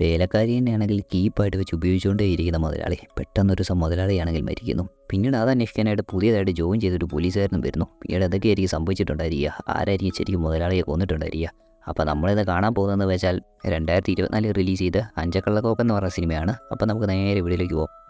വേലക്കാരി തന്നെയാണെങ്കിൽ കീപ്പായിട്ട് വെച്ച് ഉപയോഗിച്ചുകൊണ്ടേ ഇരിക്കുന്ന മുതലാളി. പെട്ടെന്നൊരു ദിവസം മുതലാളിയാണെങ്കിൽ മരിക്കുന്നു. പിന്നീട് അത് അന്വേഷിക്കാനായിട്ട് പുതിയതായിട്ട് ജോയിൻ ചെയ്തൊരു പോലീസുകാരനും വരുന്നു. പിന്നീട് അതൊക്കെയായിരിക്കും സംഭവിച്ചിട്ടുണ്ടായിരിക്കുക. ആരായിരിക്കും ശരിക്കും മുതലാളിയെ കൊന്നിട്ടുണ്ടായിരിക്കുക? അപ്പോൾ നമ്മളിത് കാണാൻ പോകുന്നതെന്ന് വെച്ചാൽ രണ്ടായിരത്തി ഇരുപത്തിനാലിൽ റിലീസ് ചെയ്ത് അഞ്ചക്കള്ളക്കോപ്പ് പറഞ്ഞ സിനിമയാണ്. അപ്പോൾ നമുക്ക് നേരെ വീട്ടിലേക്ക് പോകാം.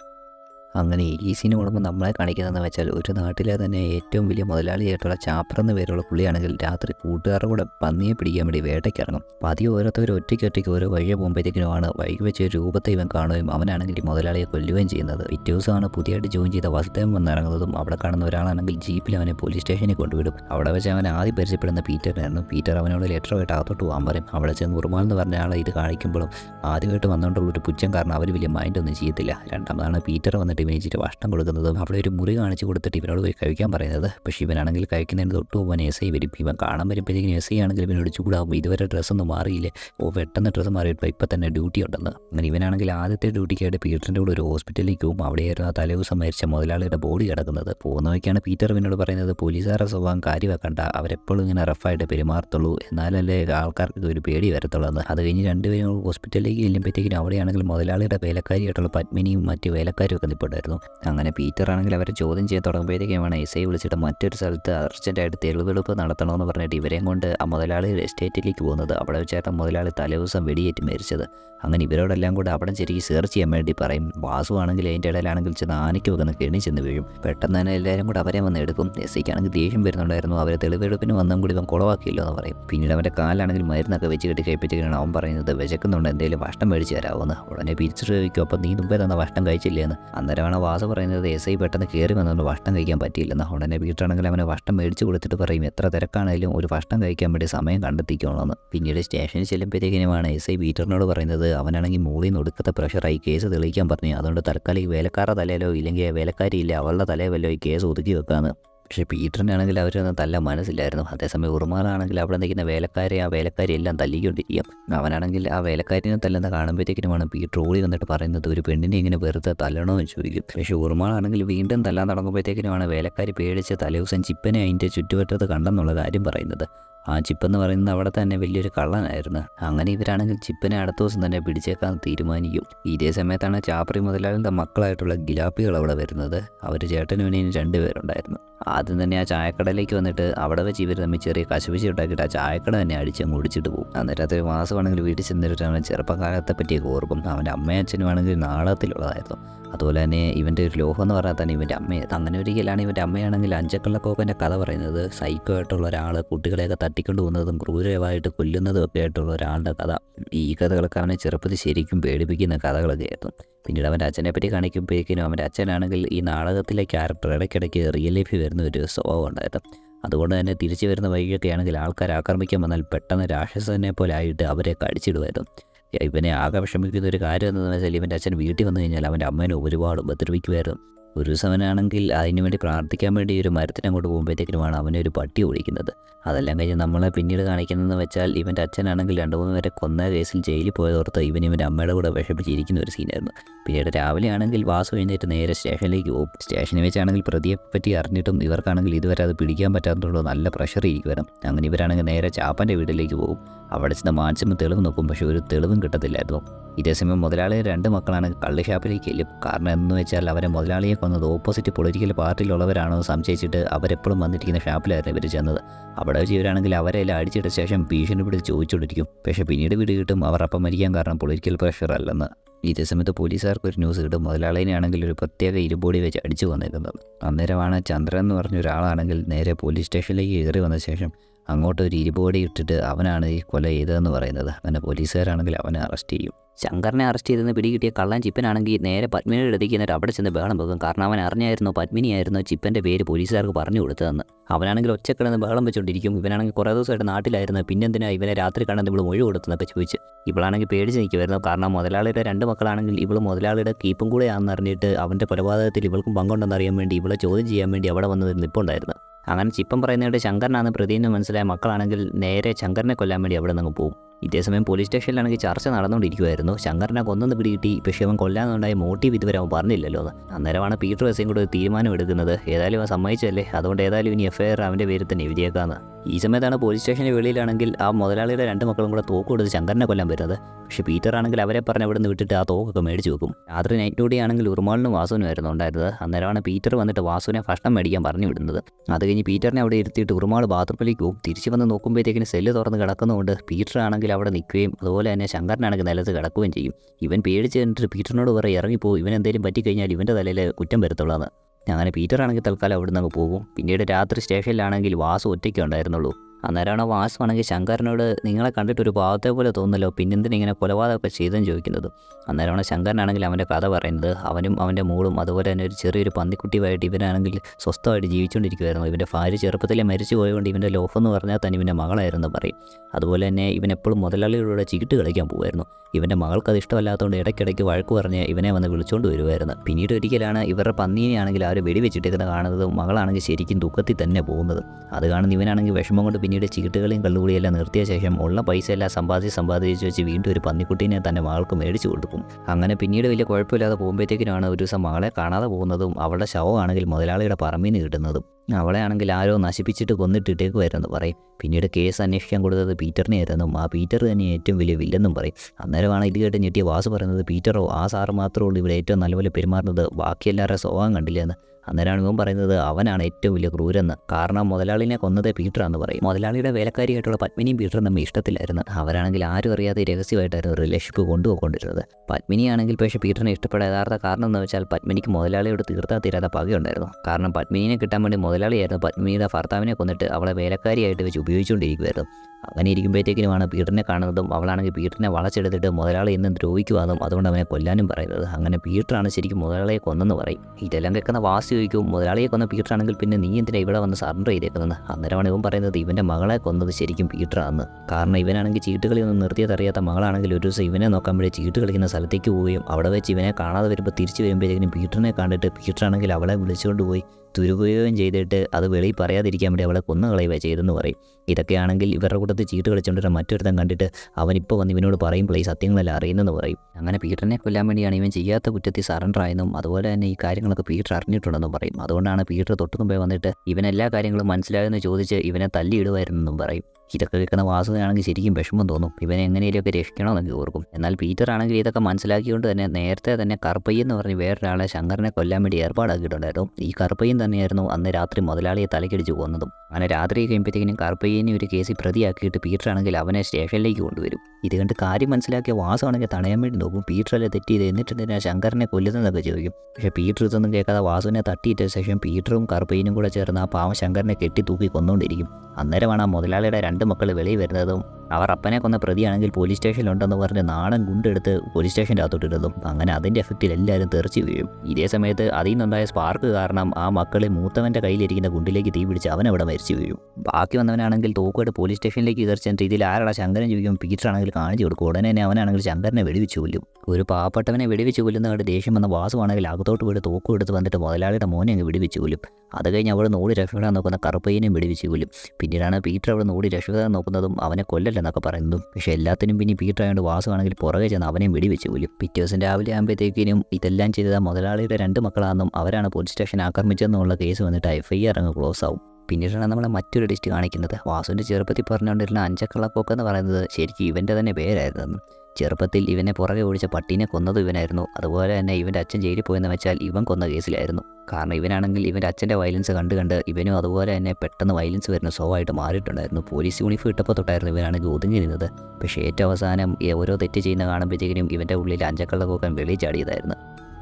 അങ്ങനെ ഈ സിനിമ തുടങ്ങുമ്പോൾ നമ്മളെ കാണിക്കുന്നതെന്ന് വെച്ചാൽ ഒരു നാട്ടിലെ തന്നെ ഏറ്റവും വലിയ മുതലാളിയായിട്ടുള്ള ചാപ്പർ എന്ന പേരുള്ള പുള്ളിയാണെങ്കിൽ രാത്രി കൂട്ടുകാരുടെ കൂടെ പന്നിയെ പിടിക്കാൻ വേണ്ടി വേട്ടയ്ക്കിറങ്ങും പതി ഓരോരുത്തർ ഒറ്റയ്ക്ക് ഒറ്റയ്ക്ക് ഓരോ വഴിയെ പോകുമ്പോഴത്തേക്കിനുമാണ് വൈകി വെച്ച് രൂപത്തെ ഇവൻ കാണുകയും അവനാണെങ്കിൽ മുതലാളിയെ കൊല്ലുകയും ചെയ്യുന്നത്. പിറ്റേ ദിവസമാണ് പുതിയതായിട്ട് ജോയിൻ ചെയ്ത വസുദേവൻ വന്നിറങ്ങുന്നതും അവിടെ കാണുന്ന ഒരാളാണെങ്കിൽ ജീപ്പിൽ അവനെ പോലീസ് സ്റ്റേഷനിൽ കൊണ്ടുവിടും. അവിടെ വെച്ച് അവൻ ആദ്യം പരിചയപ്പെടുന്ന പീറ്ററിനായിരുന്നു പീറ്റർ അവനോട് ലെറ്ററുമായിട്ട് അകത്തോട്ട് പോകാൻ പറയും. അവിടെ ചെന്ന് ഉറുമാൽ എന്ന് പറഞ്ഞ ആളെ ഇത് കാണിക്കുമ്പോഴും ആദ്യമായിട്ട് വന്നുകൊണ്ടുള്ള ഒരു പുച്ഛം കാരണം അവർ വലിയ മൈൻഡ് ഒന്നും ചെയ്യത്തില്ല. രണ്ടാമതാണ് പീറ്റർ വന്നിട്ട് ഇവന് ഇച്ചിരി ഭക്ഷണം കൊടുക്കുന്നതും അവിടെ ഒരു മുറി കാണിച്ച് കൊടുത്തിട്ട് ഇവരോട് പോയി കഴിക്കാൻ പറയുന്നത്. പക്ഷേ ഇവനാണെങ്കിൽ കഴിക്കുന്നതിന് തൊട്ട് പോകാൻ എസ് ഐ വരും. ഇവൻ കാണാൻ വരുമ്പോഴത്തേക്കും എസ് ഐ ആണെങ്കിൽ ഇവനോട് ചൂടാകും ഇതുവരെ ഡ്രസ്സൊന്നും മാറിയില്ല. ഓ പെട്ടെന്ന് ഡ്രസ്സ് മാറിയിട്ട് ഇപ്പം തന്നെ ഡ്യൂട്ടി ഉണ്ടെന്ന്. അങ്ങനെ ഇവനാണെങ്കിൽ ആദ്യത്തെ ഡ്യൂട്ടിക്കായിട്ട് പീറ്ററിന്റെ കൂടെ ഒരു ഹോസ്പിറ്റലിലേക്ക് പോകും അവിടെയായിരുന്നു ആ തലേദിവസം മരിച്ച മുതലാളിയുടെ ബോഡി കിടക്കുന്നത്. പോകുന്നവയ്ക്കാണ് പീറ്റർ ഇവനോട് പറയുന്നത്. പോലീസുകാരുടെ സ്വഭാവം കാര്യമാക്കണ്ട. അവരെപ്പോഴും ഇങ്ങനെ റഫായിട്ട് പെരുമാറത്തുള്ളൂ. എന്നാലല്ലേ ആൾക്കാർക്ക് ഒരു പേടി വരത്തുള്ളൂ അത് കഴിഞ്ഞ് രണ്ടുപേരും ഹോസ്പിറ്റലിലേക്ക് ചെല്ലുമ്പോഴത്തേക്കും അവിടെയാണെങ്കിൽ മുതലാളിയുടെ വേലക്കാരിയായിട്ടുള്ള പത്മിനിയും മറ്റ് വേലക്കാരും ഒക്കെ നിൽപ്പുണ്ടായിരുന്നു അങ്ങനെ പീറ്റർ ആണെങ്കിൽ അവരെ ചോദ്യം ചെയ്യാൻ തുടങ്ങുമ്പോഴത്തേക്കുമാണ് എസ് ഐ വിളിച്ചിട്ട് മറ്റൊരു സ്ഥലത്ത് അർജന്റായിട്ട് തെളിവെടുപ്പ് നടത്തണമെന്ന് പറഞ്ഞിട്ട് ഇവരെയും കൊണ്ട് ആ മുതലാളി എസ്റ്റേറ്റിലേക്ക് പോകുന്നത്. അവിടെ വെച്ചായിട്ട് മുതലാളി തലേദിവസം വെടിയേറ്റ് മരിച്ചത്. അങ്ങനെ ഇവരോടെല്ലാം കൂടെ അവിടെ ശരിക്കും സെർച്ച് ചെയ്യാൻ വേണ്ടി പറയും. വാസു ആണെങ്കിൽ അതിന്റെ ഇടയിലാണെങ്കിൽ ചെന്ന് ആനയ്ക്ക് വെക്കുന്ന കെണി ചെന്ന് വീഴും. പെട്ടെന്ന് തന്നെ എല്ലാവരും കൂടെ അവരെ വന്ന് എടുക്കും. എസ് ഐക്കാണെങ്കിൽ ദേഷ്യം വരുന്നുണ്ടായിരുന്നു. അവരെ തെളിവെടുപ്പിന് വന്നും കൂടി ഇവൻ കുളവാക്കിയല്ലോ എന്ന് പറയും. പിന്നീട് അവന്റെ കാലാണെങ്കിൽ മരുന്നൊക്കെ വെച്ച് കെട്ടി കഴിപ്പിച്ചിട്ടാണ് അവൻ പറയുന്നത്. വിശക്കുന്നുണ്ട്. എന്തെങ്കിലും ഭക്ഷണം മേടിച്ച് തരാമെന്ന് ഉടനെ പിരിച്ചു ചോദിക്കും അപ്പം നീ മുമ്പേ തന്ന ഭക്ഷണം കഴിച്ചില്ലേ എന്ന്. അന്നേരമാണ് വാസ പറയുന്നത് എസ് ഐ പെട്ടെന്ന് കയറി വന്നുകൊണ്ട് ഭക്ഷണം കഴിക്കാൻ പറ്റിയില്ലെന്ന്. ഉടനെ വീട്ടിലാണെങ്കിൽ അവനെ ഭക്ഷണം മേടിച്ച് കൊടുത്തിട്ട് പറയും എത്ര തിരക്കാണെങ്കിലും ഒരു ഭക്ഷണം കഴിക്കാൻ വേണ്ടി സമയം കണ്ടെത്തിക്കണമെന്ന് പിന്നീട് സ്റ്റേഷനിൽ ചെല്ലുമ്പോഴത്തേക്കിനുമാണ് എസ് ഐ പീറ്ററിനോട് പറയുന്നത് അവനാണെങ്കിൽ മൂളിയിൽ നിന്ന് ഒടുക്കത്തെ പ്രഷറായി കേസ് തെളിയിക്കാൻ പറഞ്ഞു. അതുകൊണ്ട് തൽക്കാലം ഈ വേലക്കാരുടെ തലയിലോ ഇല്ലെങ്കിൽ വേലക്കാരിയില്ല അവളുടെ തലയിലോ ഈ കേസ് ഒതുക്കി വെക്കാന്ന്. പക്ഷേ പീറ്ററിനാണെങ്കിൽ അവരൊന്നും തല്ല മനസ്സിലായിരുന്നു. അതേസമയം ഉറുമാലാണെങ്കിൽ അവിടെ നിൽക്കുന്ന വേലക്കാരെ ആ വേലക്കാരി എല്ലാം തല്ലിക്കൊണ്ടിരിക്കും. അവനാണെങ്കിൽ ആ വേലക്കാരിനെ തല്ലുന്ന കാണുമ്പോഴത്തേക്കിനുമാണ് പീറ്റർ ഓടി വന്നിട്ട് പറയുന്നത് ഒരു പെണ്ണിനെ ഇങ്ങനെ വെറുതെ തല്ലണോ? എന്ന് ചോദിക്കും. പക്ഷേ ഉറുമാളാണെങ്കിൽ വീണ്ടും തല്ലാൻ തുടങ്ങുമ്പോഴത്തേക്കിനുമാണ് വേലക്കാരി പേടിച്ച് തലേദിവസം ചിപ്പനെ അതിന്റെ ചുറ്റുവട്ടത്ത് കണ്ടെന്നുള്ള കാര്യം പറയുന്നത്. ആ ചിപ്പെന്ന് പറയുന്നത് അവിടെ തന്നെ വലിയൊരു കള്ളനായിരുന്നു. അങ്ങനെ ഇവരാണെങ്കിൽ ചിപ്പിനെ അടുത്ത ദിവസം തന്നെ പിടിച്ചേക്കാൻ തീരുമാനിക്കും. ഇതേ സമയത്താണ് ചാപ്രി മുതലാളിന്റെ മക്കളായിട്ടുള്ള ഗിലാപ്പികൾ അവിടെ വരുന്നത്. അവർ ചേട്ടനും ഇനിയും രണ്ടുപേരുണ്ടായിരുന്നു. ആദ്യം തന്നെ ആ ചായക്കടയിലേക്ക് വന്നിട്ട് അവിടെ വെച്ച് ഇവർ തമ്മിൽ ചെറിയ കശുപിശി ഉണ്ടാക്കിയിട്ട് ആ ചായക്കട തന്നെ അടിച്ച് മുടിച്ചിട്ട് പോകും. അന്നേരത്തെ അതൊരു മാസമാണെങ്കിൽ വീട്ടിൽ ചെന്നിട്ടാണ് ചെറുപ്പകാലത്തെ പറ്റിയൊക്കെ ഓർക്കും. അവന്റെ അമ്മയും അച്ഛനും ആണെങ്കിൽ നാളത്തിലുള്ളതായിരുന്നു. അതുപോലെ തന്നെ ഇവന്റെ ഒരു ലോഹം എന്ന് പറഞ്ഞാൽ തന്നെ ഇവന്റെ അമ്മയെ അങ്ങനെ ഒരിക്കലാണ് ഇവന്റെ അമ്മയാണെങ്കിൽ അഞ്ചക്കള്ളക്കോപ്പന്റെ കഥ പറയുന്നത്. സൈക്കോ ആയിട്ടുള്ള ഒരാൾ കുട്ടികളെയൊക്കെ തട്ടിക്കൊണ്ട് പോകുന്നതും ക്രൂരമായിട്ട് കൊല്ലുന്നതും ഒക്കെ ആയിട്ടുള്ള ഒരാളുടെ കഥ. ഈ കഥകളൊക്കെ അവനെ ചെറുപ്പത്തിൽ ശരിക്കും പേടിപ്പിക്കുന്ന കഥകളൊക്കെ ആയിരുന്നു. പിന്നീട് അവന്റെ അച്ഛനെ പറ്റി കാണിക്കുമ്പോഴേക്കിനും അവന്റെ അച്ഛനാണെങ്കിൽ ഈ നാടകത്തിലെ ക്യാരക്ടർ ഇടയ്ക്കിടയ്ക്ക് റിയൽ ലൈഫിൽ വരുന്ന ഒരു സ്വഭാവം ഉണ്ടായിരുന്നു. അതുകൊണ്ട് തന്നെ തിരിച്ചു വരുന്ന വഴിയൊക്കെ ആണെങ്കിൽ ആൾക്കാർ ആക്രമിക്കാൻ വന്നാൽ പെട്ടെന്ന് രാക്ഷസനെ പോലെ ആയിട്ട് അവരെ കടിച്ചിടുമായിരുന്നു. ഇവനെ ആകെ വിഷമിക്കുന്ന ഒരു കാര്യം എന്താണെന്ന് വെച്ചാൽ ഇവന്റെ അച്ഛൻ വീട്ടിൽ വന്നു കഴിഞ്ഞാൽ അവന്റെ അമ്മേനെ ഒരുപാട് ഉപദ്രവിക്കുമായിരുന്നു. ഒരു ദിവസം അവനാണെങ്കിൽ അതിനു വേണ്ടി പ്രാർത്ഥിക്കാൻ വേണ്ടി ഒരു മരത്തിനങ്ങോട്ട് പോകുമ്പോഴത്തേക്കിനുമാണ് അവനെ ഒരു പട്ടി ഓടിക്കുന്നത്. അതെല്ലാം കഴിഞ്ഞ് നമ്മളെ പിന്നീട് കാണിക്കുന്നതെന്ന് വെച്ചാൽ ഇവന്റെ അച്ഛനാണെങ്കിൽ രണ്ട് മൂന്ന് പേരെ കൊന്ന കേസിൽ ജയിലിൽ പോയതോർത്ത് ഇവൻ ഇവന്റെ അമ്മയുടെ കൂടെ വിഷമിച്ചിരിക്കുന്ന ഒരു സീനായിരുന്നു പിന്നീട് രാവിലെ ആണെങ്കിൽ വാസു എഴുന്നേറ്റ് നേരെ സ്റ്റേഷനിലേക്ക് പോകും. സ്റ്റേഷനിൽ വെച്ചാണെങ്കിൽ പ്രതിയെ പറ്റി അറിഞ്ഞിട്ടും ഇവർക്കാണെങ്കിൽ ഇതുവരെ അത് പിടിക്കാൻ പറ്റാത്തതുകൊണ്ട് നല്ല പ്രഷർ ഇരിക്കുവരും അങ്ങനെ ഇവരാണെങ്കിൽ നേരെ ചാപ്പന്റെ വീട്ടിലേക്ക് പോകും. അവിടെ ചെന്ന് മാക്സിമം തെളിവ് നോക്കും. പക്ഷേ ഒരു തെളിവും കിട്ടത്തില്ലായിരുന്നു. ഇതേസമയം മുതലാളിയെ രണ്ട് മക്കളാണ് കള്ളി ഷാപ്പിലേക്ക് ചെല്ലും. കാരണം എന്ന് വെച്ചാൽ അവരെ മുതലാളിയെ കൊന്നത് ഓപ്പോസിറ്റ് പൊളിറ്റിക്കൽ പാർട്ടിയിലുള്ളവരാണെന്ന് സംശയിച്ചിട്ട് അവരെപ്പോഴും വന്നിരിക്കുന്ന ഷാപ്പിലായിരുന്നു ഇവർ ചെന്നത്. അവിടെ ചെയ്യുകയാണെങ്കിൽ അവരെല്ലാം അടിച്ചിട്ട ശേഷം ഭീഷണി പിടിച്ച് ചോദിച്ചുകൊണ്ടിരിക്കും. പക്ഷേ പിന്നീട് വീട് കിട്ടും അവർ അപ്പം മരിക്കാൻ കാരണം പൊളിറ്റിക്കൽ പ്രഷർ അല്ലെന്ന്. ഇതേ സമയത്ത് പോലീസുകാർക്ക് ഒരു ന്യൂസ് കിട്ടും. മുതലാളിനെ ആണെങ്കിൽ ഒരു പ്രത്യേക ഇരുബോഡി വെച്ച് അടിച്ചു വന്നിരുന്നത് അന്നേരമാണ് ചന്ദ്രൻ എന്ന് പറഞ്ഞ ഒരാളാണെങ്കിൽ നേരെ പോലീസ് സ്റ്റേഷനിലേക്ക് കയറി വന്ന ശേഷം അങ്ങോട്ട് ഒരു ഇരുപോടി ഇട്ടിട്ട് അവനാണ് ഈ കൊല ചെയ്തതെന്ന് പറയുന്നത്. അങ്ങനെ പോലീസുകാരാണെങ്കിൽ അവനെ അറസ്റ്റ് ചെയ്യും. ശങ്കറിനെ അറസ്റ്റ് ചെയ്തെന്ന് പിടികിട്ടിയ കള്ളൻ ചിപ്പനാണെങ്കിൽ നേരെ പത്മിനിയുടെ അടുത്തേക്ക് എന്നിട്ട് അവിടെ ചെന്ന് ബഹളം വെക്കും. കാരണം അവൻ അറിഞ്ഞായിരുന്നു പത്മിനിയായിരുന്നു ചിപ്പന്റെ പേര് പോലീസുകാർക്ക് പറഞ്ഞു കൊടുത്തതെന്ന്. അവനാണെങ്കിൽ ഒച്ചക്കിടന്ന് ബഹളം വെച്ചുകൊണ്ടിരിക്കും ഇവനാണെങ്കിൽ കുറേ ദിവസമായിട്ട് നാട്ടിലായിരുന്നു. പിന്നെന്തിനാ ഇവനെ രാത്രി കണ്ടെന്ന് ഇവൾ മൊഴി കൊടുത്തെന്നൊക്കെ ചോദിച്ച്. ഇവളാണെങ്കിൽ പേടിച്ച് നിൽക്കുമായിരുന്നു കാരണം മുതലാളിയുടെ രണ്ട് മക്കളാണെങ്കിൽ ഇവൾ മുതലാളിയുടെ കീപ്പും കൂടെയാണെന്ന് അറിഞ്ഞിട്ട് അവന്റെ കൊലപാതകത്തിൽ ഇവൾക്കും പങ്കുണ്ടെന്ന് അറിയാൻ വേണ്ടി ഇവളെ ചോദ്യം ചെയ്യാൻ വേണ്ടി അവിടെ വന്ന് നിൽപ്പുണ്ടായിരുന്നു അങ്ങനെ ചിപ്പം പറയുന്നതിനോട് ശങ്കരനാണ് പ്രതിയെന്ന് മനസ്സിലായ മക്കളാണെങ്കിൽ നേരെ ശങ്കരനെ കൊല്ലാൻ വേണ്ടി അവിടെ നിന്ന് പോകും ഇതേസമയം പോലീസ് സ്റ്റേഷനിലാണെങ്കിൽ ചർച്ച നടന്നുകൊണ്ടിരിക്കുമായിരുന്നു ശങ്കറിനെ കൊന്നെന്ന് പിടികിട്ടി. പക്ഷേ അവൻ കൊല്ലാന്നുണ്ടായ മോട്ടീവ് ഇതുവരെ അവൻ പറഞ്ഞില്ലല്ലോ എന്ന്. അന്നേരമാണ് പീറ്റർ എസ്സയും കൂടെ തീരുമാനം എടുക്കുന്നത്. ഏതായാലും അവൻ സമ്മതിച്ചല്ലേ അതുകൊണ്ട് ഏതായാലും ഇനി എഫ്ഐആർ അവന്റെ പേര് തന്നെ എഴുതിയേക്കാന്ന്. ഈ സമയത്താണ് പോലീസ് സ്റ്റേഷന്റെ വെളിയിലാണെങ്കിൽ ആ മുതലാളിയുടെ രണ്ട് മക്കളും കൂടെ തോക്ക് കൊടുത്ത് ശങ്കറിനെ കൊല്ലാൻ വരുന്നത്. പക്ഷേ പീറ്റർ ആണെങ്കിൽ അവരെ പറഞ്ഞ് അവിടെ നിന്ന് വിട്ടിട്ട് ആ തോക്കൊക്കെ മേടിച്ച് വെക്കും. രാത്രി നൈറ്റ് ഡ്യൂട്ടി ആണെങ്കിൽ ഉറുമാളിനും വാസുവിനുമായിരുന്നു ഉണ്ടായിരുന്നത്. അന്നേരമാണ് പീറ്റർ വന്നിട്ട് വാസുവിനെ ഭക്ഷണം മേടിക്കാൻ പറഞ്ഞു വിടുന്നത്. അത് കഴിഞ്ഞ് പീറ്ററിനെ അവിടെ ഇരുത്തിയിട്ട് ഉറുമാൾ ബാത്റൂമിലേക്ക് പോകും. തിരിച്ച് വന്ന് നോക്കുമ്പോഴത്തേക്കിന് സെല്ല് തുറന്ന് കിടക്കുന്നതുകൊണ്ട് പീറ്റർ ആണെങ്കിൽ അവിടെ നിൽക്കുകയും അതുപോലെ തന്നെ ശങ്കറിനാണെങ്കിൽ നിലത്ത് കിടക്കുകയും ചെയ്യും. ഇവൻ പേടിച്ച് കഴിഞ്ഞിട്ട് പീറ്ററിനോട് പറയും ഇറങ്ങിപ്പോ ഇവൻ എന്തെങ്കിലും പറ്റിക്കഴിഞ്ഞാൽ ഇവന്റെ തലയിൽ കുറ്റം വരത്തുള്ളതാണ് അങ്ങനെ പീറ്റർ ആണെങ്കിൽ തൽക്കാലം അവിടെ നിന്ന് പോകും. പിന്നീട് രാത്രി സ്റ്റേഷനിലാണെങ്കിൽ വാസു ഒറ്റയ്ക്ക് ഉണ്ടായിരുന്നുള്ളൂ. അന്നേരമാണ് വാസു ശങ്കരനോട് നിങ്ങളെ കണ്ടിട്ട് ഒരു പാവത്തെ പോലെ തോന്നല്ലോ പിന്നെന്തിന് ഇങ്ങനെ കൊലപാതകമൊക്കെ ചെയ്തെന്ന് ചോദിക്കുന്നത്? അന്നേരമാണ് ശങ്കരനാണെങ്കിൽ അവന്റെ കഥ പറയുന്നത് അവനും അവന്റെ മോളും അതുപോലെ തന്നെ ഒരു ചെറിയൊരു പന്നിക്കുട്ടിയുമായിട്ട് ഇവനാണെങ്കിൽ സ്വസ്ഥമായിട്ട് ജീവിച്ചുകൊണ്ടിരിക്കുമായിരുന്നു ഇവന്റെ ഭാര്യ ചെറുപ്പത്തിലെ മരിച്ചു പോയതുകൊണ്ട് ഇവന്റെ ലോഫ് എന്ന് പറഞ്ഞാൽ തന്നെ ഇവന്റെ മകളായിരുന്നു പറയും. അതുപോലെ തന്നെ ഇവൻ എപ്പോഴും മുതലാളികളുടെ ചീട്ട് കളിക്കാൻ പോകുമായിരുന്നു ഇവന്റെ മകൾക്ക് ഇഷ്ടമല്ലാത്തതുകൊണ്ട് ഇടയ്ക്കിടയ്ക്ക് വഴക്ക് പറഞ്ഞ് ഇവനെ വന്ന് വിളിച്ചുകൊണ്ട് വരുമായിരുന്നു പിന്നീട് ഒരിക്കലാണ് ഇവരുടെ പന്നീനെയാണെങ്കിൽ അവർ വെടിവെച്ചിട്ടേക്കുന്ന കാണുന്നത് മകളാണെങ്കിൽ ശരിക്കും ദുഃഖത്തിൽ തന്നെ പോകുന്നത്. അത് കാണുന്ന ഇവനാണെങ്കിൽ വിഷമം കൊണ്ട് പിന്നീട് ചീട്ടുകളെയും കള്ളുകൂടിയെല്ലാം നിർത്തിയ ശേഷം ഉള്ള പൈസ എല്ലാം സമ്പാദിച്ച് സമ്പാദിച്ച് വെച്ച് വീണ്ടും ഒരു പന്നിക്കുട്ടീനെ തന്നെ മകൾക്ക് മേടിച്ചു കൊടുക്കും. അങ്ങനെ പിന്നീട് വലിയ കുഴപ്പമില്ലാതെ പോകുമ്പോഴത്തേക്കിനാണ് ഒരു ദിവസം മകളെ കാണാതെ പോകുന്നതും അവളുടെ ശവമാണെങ്കിൽ മുതലാളിയുടെ പറമ്പിൽ നിന്ന് കിട്ടുന്നതും. അവളെ ആണെങ്കിൽ ആരോ നശിപ്പിച്ചിട്ട് കൊന്നിട്ടിട്ടേക്ക് കൊന്നിട്ടിട്ടേക്കുമായിരുന്നു പറയും. പിന്നീട് കേസ് അന്വേഷിക്കാൻ കൊടുത്തത് പീറ്ററിനെ ആയിരുന്നു ആ പീറ്റർ തന്നെ ഏറ്റവും വലിയ വില്ലെന്നും പറയും. അന്നേരമാണ് ഇത് കേട്ട് ഞെട്ടിയ വാസ് പറയുന്നത് പീറ്ററോ ആ സാറ് മാത്രമേ ഉള്ളൂ. ഇവിടെ ഏറ്റവും നല്ലപോലെ പെരുമാറുന്നത്. ബാക്കി എല്ലാവരുടെ സ്വഭാവം കണ്ടില്ലെന്ന് അന്നേരമാണ് ഇവൻ പറയുന്നത് അവനാണ് ഏറ്റവും വലിയ ക്രൂരെന്ന് കാരണം മുതലാളിനെ കൊന്നതേ പീറ്ററാന്ന് പറയും. മുതലാളിയുടെ വേലക്കാരിയായിട്ടുള്ള പത്മിനിയും പീറ്ററും തമ്മിൽ ഇഷ്ടത്തിലായിരുന്നു അവരാണെങ്കിൽ ആരും അറിയാതെ രഹസ്യമായിട്ടായിരുന്നു റിലേഷൻഷിപ്പ് കൊണ്ടുപോയിക്കൊണ്ടിരുന്നത്. പത്മിനിയാണെങ്കിൽ പക്ഷേ പീറ്ററിനെ ഇഷ്ടപ്പെടാൻ യഥാർത്ഥ കാരണം എന്ന് വെച്ചാൽ പത്മിനിക്ക് മുതലാളിയോട് തീർത്താ തീരാത്ത പകയുണ്ടായിരുന്നു. കാരണം പത്മിനിയെ കിട്ടാൻ വേണ്ടി മുതലാളിയായിരുന്നു പത്മിനിയുടെ ഭർത്താവിനെ കൊന്നിട്ട് അവളെ വേലക്കാരിയായിട്ട് വെച്ച് ഉപയോഗിച്ചുകൊണ്ടിരിക്കുമായിരുന്നു അങ്ങനെ ഇരിക്കുമ്പോഴത്തേക്കിനുമാണ് പീറ്ററിനെ കാണുന്നതും അവളാണെങ്കിൽ പീറ്ററിനെ വളച്ചെടുത്തിട്ട് മുതലാളി എന്നും ദ്രോഹിക്കുവാന്നും അതുകൊണ്ട് അവനെ കൊല്ലാനും പറയുന്നത്. അങ്ങനെ പീറ്ററാണ് ശരിക്കും മുതലാളിയെ കൊന്നെന്ന് പറയും. ഇതെല്ലാം കേൾക്കുന്ന വാസി ചോദിക്കും മുതലാളിയെ കൊന്ന പീറ്ററാണെങ്കിൽ പിന്നെ നീ എന്തിനാ ഇവിടെ വന്ന് സറണ്ടർ ചെയ്തേക്കുന്നത്? അന്നേരമാണ് ഇവൻ പറയുന്നത് ഇവന്റെ മകളെ കൊന്നത് ശരിക്കും പീറ്ററാണെന്ന് കാരണം ഇവനാണെങ്കിൽ ചീട്ടുകളി ഒന്നും നിർത്തിയതറിയാത്ത മകളാണെങ്കിൽ ഒരു ദിവസം ഇവനെ വേണ്ടി ചീട്ട് കളിക്കുന്ന സ്ഥലത്തേക്ക് പോവുകയും അവിടെ വെച്ച് ഇവനെ കാണാതെ വരുമ്പോൾ തിരിച്ചു വരുമ്പോഴേക്കും പീറ്ററിനെ കണ്ടിട്ട് പീറ്ററാണെങ്കിൽ അവളെ വിളിച്ചുകൊണ്ട് പോയി ദുരുപയോഗം ചെയ്തിട്ട് അത് വെളിയിൽ പറയാതിരിക്കാൻ വേണ്ടി അവളെ കൊന്നുകളയുക ചെയ്തെന്ന് പറയും. ഇതൊക്കെയാണെങ്കിൽ ഇവരുടെ കൂട്ടത്തിൽ ചീട്ട് കളിച്ചുകൊണ്ടിരുന്ന മറ്റൊരുത്തൻ കണ്ടിട്ട് അവൻ ഇപ്പോൾ വന്ന് ഇവനോട് പറയുമ്പോൾ ഈ സത്യങ്ങളെല്ലാം അറിയുന്നെന്ന് പറയും. അങ്ങനെ പീറ്ററിനെ കൊല്ലാൻ വേണ്ടിയാണ് ഇവൻ ചെയ്യാത്ത കുറ്റത്തിൽ സറണ്ടർ ആയെന്നും അതുപോലെ തന്നെ ഈ കാര്യങ്ങളൊക്കെ പീറ്റർ അറിഞ്ഞിട്ടുണ്ടെന്നും പറയും. അതുകൊണ്ടാണ് പീറ്റർ തൊട്ടു മുമ്പേ വന്നിട്ട് ഇവൻ എല്ലാ കാര്യങ്ങളും മനസ്സിലായെന്ന് ചോദിച്ച് ഇവനെ തല്ലിയിടുമായിരുന്നെന്നും പറയും. ഇതൊക്കെ കേൾക്കുന്ന വാസുവിനാണെങ്കിൽ ശരിക്കും വിഷമം തോന്നും. ഇവനെ എങ്ങനെയൊക്കെ രക്ഷിക്കണമെന്നൊക്കെ ഓർക്കും. എന്നാൽ പീറ്റർ ആണെങ്കിൽ ഇതൊക്കെ മനസ്സിലാക്കിയുകൊണ്ട് തന്നെ നേരത്തെ തന്നെ കറുപ്പയ്യ എന്ന് പറഞ്ഞ് വേറൊരാളെ ശങ്കറിനെ കൊല്ലാൻ വേണ്ടി ഏർപ്പാടാക്കിയിട്ടുണ്ടായിരുന്നു. ഈ കറുപ്പയ്യൻ തന്നെയായിരുന്നു അന്ന് രാത്രി മുതലാളിയെ തലക്കടിച്ച് കൊന്നതും. അങ്ങനെ രാത്രി കഴിയുമ്പോഴത്തേക്കിനും കറുപ്പയ്യനെ ഒരു കേസിൽ പ്രതിയാക്കിയിട്ട് പീറ്റർ ആണെങ്കിൽ അവനെ സ്റ്റേഷനിലേക്ക് കൊണ്ടുവരും. ഇത് കണ്ട് കാര്യം മനസ്സിലാക്കിയ വാസുവാണെങ്കിൽ തടയാൻ വേണ്ടി നോക്കും. പീറ്ററല്ലേ തെറ്റ് ചെയ്ത്? എന്നിട്ട് എന്തിനാ ശങ്കറിനെ കൊല്ലുന്നതെന്നൊക്കെ ചോദിക്കും. പക്ഷേ പീറ്റർ ഇതൊന്നും കേൾക്കാതെ വാസുവിനെ തട്ടിയിട്ട ശേഷം പീറ്ററും കറുപ്പീനും കൂടെ ചേർന്ന് ആ പാവം ശങ്കറിനെ കെട്ടി തൂക്കി കൊന്നുകൊണ്ടിരിക്കും അന്നേരമാണ് ആ മുതലാളിയുടെ രണ്ട് മക്കൾ വെളിയിൽ വരുന്നതും അവർ അപ്പനെ കൊന്ന പ്രതിയാണെങ്കിൽ പോലീസ് സ്റ്റേഷനിലുണ്ടെന്ന് പറഞ്ഞ് നാടൻ ഗുണ്ടെടുത്ത് പോലീസ് സ്റ്റേഷന്റെ അകത്തോട്ടിടുന്നതും അങ്ങനെ അതിന്റെ എഫക്റ്റിൽ എല്ലാവരും തെറിച്ച് വീഴും. ഇതേ സമയത്ത് അതിൽ നിന്നുണ്ടായ സ്പാർക്ക് കാരണം ആ മക്കളെ മൂത്തവന്റെ കയ്യിലിരിക്കുന്ന ഗുണ്ടിലേക്ക് തീ പിടിച്ച് അവൻ അവിടെ മരിച്ചു വീഴും. ബാക്കി വന്നവനാണെങ്കിൽ തോക്കുമായിട്ട് പോലീസ് സ്റ്റേഷനിലേക്ക് തെറിച്ച രീതിയിൽ ആരാണ് ശങ്കരൻ ചോദിക്കും. പീറ്റർ ആണെങ്കിൽ കാണിച്ചു കൊടുക്കും. ഉടനെ തന്നെ അവനാണെങ്കിൽ ശങ്കരനെ വെടിവെച്ച് കൊല്ലും. ഒരു പാവപ്പെട്ടവനെ വെടിവെച്ച് കൊല്ലുന്ന കണ്ട് ദേഷ്യം വന്ന വാസുവാണെങ്കിൽ അകത്തോട്ട് പോയിട്ട് തോക്കും എടുത്ത് വന്നിട്ട് മുതലാളിയുടെ മോനെ അങ്ങ് വെടിവെച്ച് കൊല്ലും. അത് കഴിഞ്ഞ് അവിടെ നോടി രക്ഷപ്പെടാൻ നോക്കുന്ന കറുപ്പയ്യനെയും വെടിവെച്ച് കൊല്ലും. പിന്നീടാണ് പീറ്റർ അവിടെ നോടി രക്ഷപ്പെടാൻ നോക്കുന്നതും അവനെ കൊല്ലല്ലെന്നൊക്കെ പറയുന്നതും. പക്ഷേ എല്ലാത്തിനും പിന്നെ പീറ്റർ ആയതുകൊണ്ട് വാസുവാണെങ്കിൽ പുറകെ ചെന്ന് അവനെയും വെടിവെച്ച് കൊല്ലും. പിറ്റേ ദിവസം രാവിലെ ആകുമ്പോഴത്തേക്കിനും ഇതെല്ലാം ചെയ്തത് മുതലാളിയുടെ രണ്ട് മക്കളാണെന്നും അവരാണ് പോലീസ് സ്റ്റേഷൻ ആക്രമിച്ചതെന്നുള്ള കേസ് വന്നിട്ട് എഫ് ഐ ആർ അങ്ങ് ക്ലോസ് ആവും. പിന്നീടാണ് നമ്മളെ മറ്റൊരു ലിസ്റ്റ് കാണിക്കുന്നത്. വാസുവിന്റെ ചെറുപ്പത്തിൽ പറഞ്ഞുകൊണ്ടിരുന്ന അഞ്ചക്കള്ളപ്പൊക്കെ എന്ന് പറയുന്നത് ശരിക്കും ഇവന്റെ തന്നെ പേരായിരുന്നു. ചെറുപ്പത്തിൽ ഇവനെ പുറകെ ഓടിച്ച പട്ടീനെ കൊന്നത് ഇവനായിരുന്നു. അതുപോലെ തന്നെ ഇവന്റെ അച്ഛൻ ജയിലിൽ പോയെന്ന് വെച്ചാൽ ഇവൻ കൊന്ന കേസിലായിരുന്നു. കാരണം ഇവനാണെങ്കിൽ ഇവന്റെ അച്ഛന്റെ വയലൻസ് കണ്ട് കണ്ട് ഇവനും അതുപോലെ തന്നെ പെട്ടെന്ന് വയലൻസ് വരുന്ന സ്വഭാവമായിട്ട് മാറിയിട്ടുണ്ടായിരുന്നു. പോലീസ് യൂണിഫോം ഇട്ടപ്പോൾ തൊട്ടായിരുന്നു ഇവനാണെങ്കിൽ ഒതുങ്ങിയിരുന്നത് പക്ഷേ ഏറ്റവും അവസാനം ഓരോ തെറ്റ് ചെയ്യുന്ന കാണുമ്പോഴത്തേക്കിനും ഇവന്റെ ഉള്ളിൽ അഞ്ചക്കള്ളക്കൊക്കെ വെളിയിൽ ചാടിയതായിരുന്നു.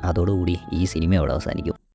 അതോടുകൂടി ഈ സിനിമ അവിടെ അവസാനിക്കും.